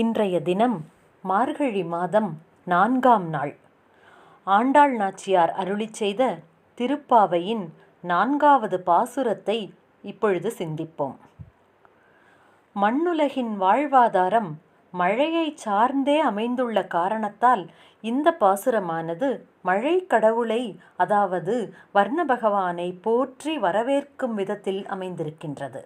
இன்றைய தினம் மார்கழி மாதம் நான்காம் நாள். ஆண்டாள் நாச்சியார் அருளிச் செய்த திருப்பாவையின் நான்காவது பாசுரத்தை இப்பொழுது சிந்திப்போம். மண்ணுலகின் வாழ்வாதாரம் மழையைச் சார்ந்தே அமைந்துள்ள காரணத்தால் இந்த பாசுரமானது மழை கடவுளை அதாவது வர்ண பகவானை போற்றி வரவேற்கும் விதத்தில் அமைந்திருக்கின்றது.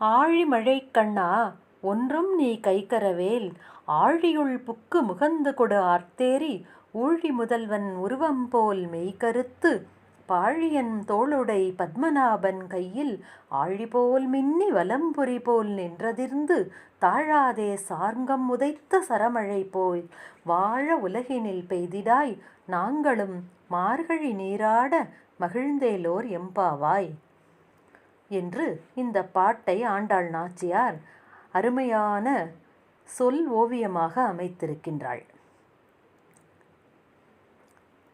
ஆழிமழை கண்ணா ஒன்றும் நீ கைக்கரவேல். ஆழியுள் புக்கு முகந்து கொடு ஆர்த்தேரி ஊழி முதல்வன் உருவம் போல் மெய்கருத்து பாழியன் தோளுடை பத்மநாபன் கையில். ஆழிபோல் மின்னி வலம்புரி போல் நின்றதிர்ந்து. தாழாதே சார்ங்கம் உதைத்த சரமழை போய். வாழ உலகினில் பெய்திடாய். நாங்களும் மார்கழி நீராட மகிழ்ந்தேலோர் எம்பாவாய் என்று இந்த பாட்டை ஆண்டாள் நாச்சியார் அருமையான சொல் ஓவியமாக அமைத்திருக்கின்றாள்.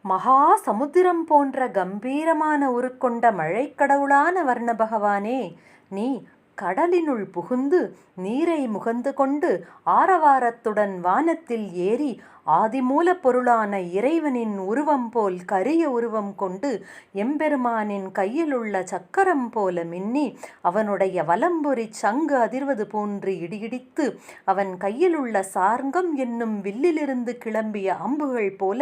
மகா சமுத்திரம் போன்ற கம்பீரமான உருக்கொண்ட மழைக்கடவுளான வர்ண பகவானே நீ கடலினுள் புகுந்து நீரை முகந்து கொண்டு ஆரவாரத்துடன் வானத்தில் ஏறி ஆதிமூல பொருளான இறைவனின் உருவம் போல் கரிய உருவம் கொண்டு எம்பெருமானின் கையிலுள்ள சக்கரம் போல மின்னி அவனுடைய வலம்புரி சங்கு அதிர்வது போன்று இடியிடித்து அவன் கையிலுள்ள சார்ங்கம் என்னும் வில்லிலிருந்து கிளம்பிய அம்புகள் போல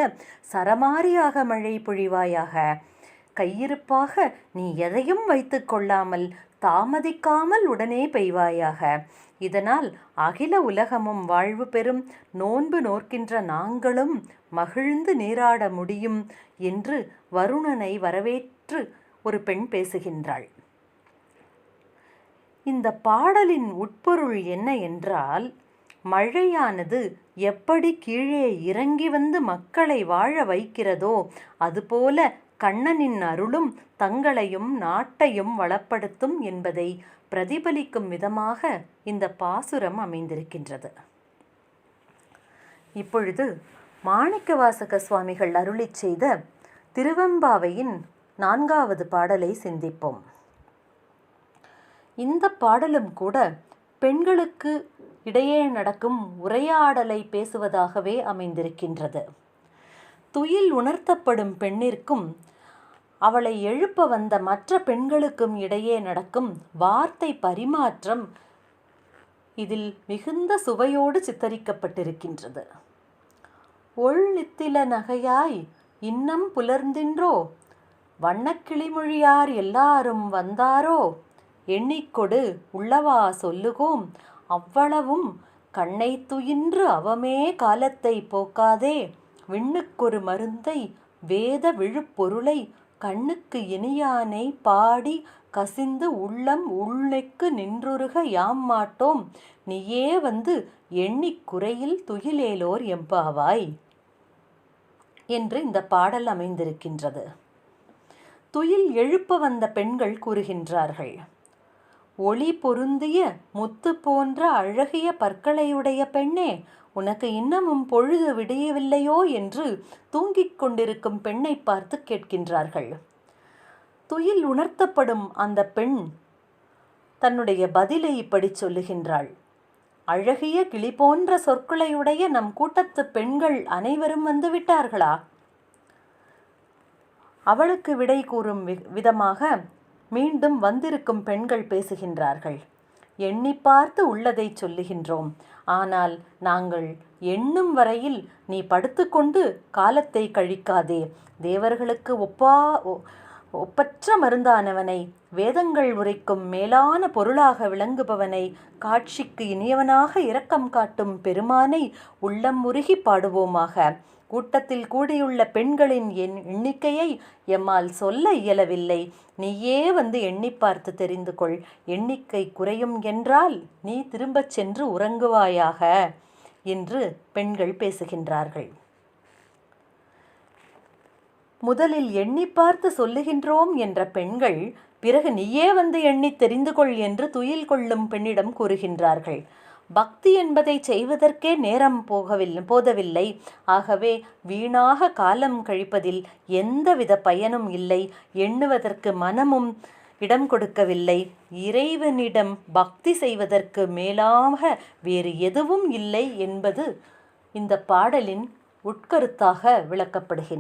சரமாரியாக மழை பொழிவாயாக. கையிருப்பாக நீ எதையும் வைத்து கொள்ளாமல் தாமதிக்காமல் உடனே பெய்வாயாக. இதனால் அகில உலகமும் வாழ்வு பெறும். நோன்பு நோக்கின்ற நாங்களும் மகிழ்ந்து நீராட முடியும் என்று வருணனை வரவேற்று ஒரு பெண் பேசுகின்றாள். இந்த பாடலின் உட்பொருள் என்ன என்றால் மழையானது எப்படி கீழே இறங்கி வந்து மக்களை வாழ வைக்கிறதோ அதுபோல கண்ணனின் அருளும் தங்களையும் நாட்டையும் வளப்படுத்தும் என்பதை பிரதிபலிக்கும் விதமாக இந்த பாசுரம் அமைந்திருக்கின்றது. இப்பொழுது மாணிக்கவாசக சுவாமிகள் அருளி செய்த திருவெம்பாவையின் நான்காவது பாடலை சிந்திப்போம். இந்த பாடலும் கூட பெண்களுக்கு இடையே நடக்கும் உரையாடலை பேசுவதாகவே அமைந்திருக்கின்றது. துயில் உணர்த்தப்படும் பெண்ணிற்கும் அவளை எழுப்ப வந்த மற்ற பெண்களுக்கும் இடையே நடக்கும் வார்த்தை பரிமாற்றம் இதில் மிகுந்த சுவையோடு சித்தரிக்கப்பட்டிருக்கின்றது. ஒள்ளித்தில நகையாய் இன்னம் புலர்ந்தின்றோ? வண்ணக்கிளிமொழியார் எல்லாரும் வந்தாரோ? எண்ணிக்கொடு உள்ளவா சொல்லுகோம்? அவ்வளவும் கண்ணை துயின்று அவமே காலத்தை போக்காதே? விண்ணுக்கொரு மருந்தை வேத விழுப்பொருளை கண்ணுக்கு இனியானை பாடி கசிந்து உள்ளம் உள்ளைக்கு நின்றுருக யாம் மாட்டோம் நீயே வந்து எண்ணிக் குறையில் துயிலேலோர் எம்பாவாய். என்று இந்த பாடல் அமைந்திருக்கின்றது. துயில் எழுப்ப வந்த பெண்கள் கூறுகின்றார்கள். ஒளி பொருந்திய முத்து போன்ற அழகிய பற்களையுடைய பெண்ணே உனக்கு இன்னமும் பொழுது விடியவில்லையோ என்று தூங்கிக் கொண்டிருக்கும் பெண்ணை பார்த்து கேட்கின்றார்கள். துயில் உணர்த்தப்படும் அந்த பெண் தன்னுடைய பதிலை இப்படி சொல்லுகின்றாள். அழகிய கிளி போன்ற சொற்களையுடைய நம் கூட்டத்து பெண்கள் அனைவரும் வந்து விட்டார்களா? அவளுக்கு விடை கூறும் விதமாக மீண்டும் வந்திருக்கும் பெண்கள் பேசுகின்றார்கள். எண்ணி பார்த்து உள்ளதை சொல்லுகின்றோம். ஆனால் நாங்கள் எண்ணும் வரையில் நீ படுத்துக்கொண்டு காலத்தை கழிக்காதே. தேவர்களுக்கு ஒப்பா ஒப்பற்ற மருந்தானவனை வேதங்கள் உரைக்கும் மேலான பொருளாக விளங்குபவனை காட்சிக்கு இனியவனாக இரக்கம் காட்டும் பெருமானை உள்ளம் உருகி பாடுவோமாக. கூட்டத்தில் கூடியுள்ள பெண்களின் என் எண்ணிக்கையை எம்மால் சொல்ல இயலவில்லை. நீயே வந்து எண்ணி பார்த்து தெரிந்து கொள். எண்ணிக்கை குறையும் என்றால் நீ திரும்பச் சென்று உறங்குவாயாக? என்று பெண்கள் பேசுகின்றார்கள். முதலில் எண்ணி பார்த்து சொல்லுகின்றோம் என்ற பெண்கள் பிறகு நீயே வந்து எண்ணி தெரிந்து கொள் என்று துயில் கொள்ளும் பெண்ணிடம் கூறுகின்றார்கள். பக்தி என்பதை செய்வதற்கே நேரம் போகவில்லை போதவில்லை. ஆகவே வீணாக காலம் கழிப்பதில் எந்தவித பயனும் இல்லை. எண்ணுவதற்கு மனமும் இடம் கொடுக்கவில்லை. இறைவனிடம் பக்தி செய்வதற்கு மேலாக வேறு எதுவும் இல்லை என்பது இந்த பாடலின் உட்கருத்தாக விளக்கப்படுகின்றன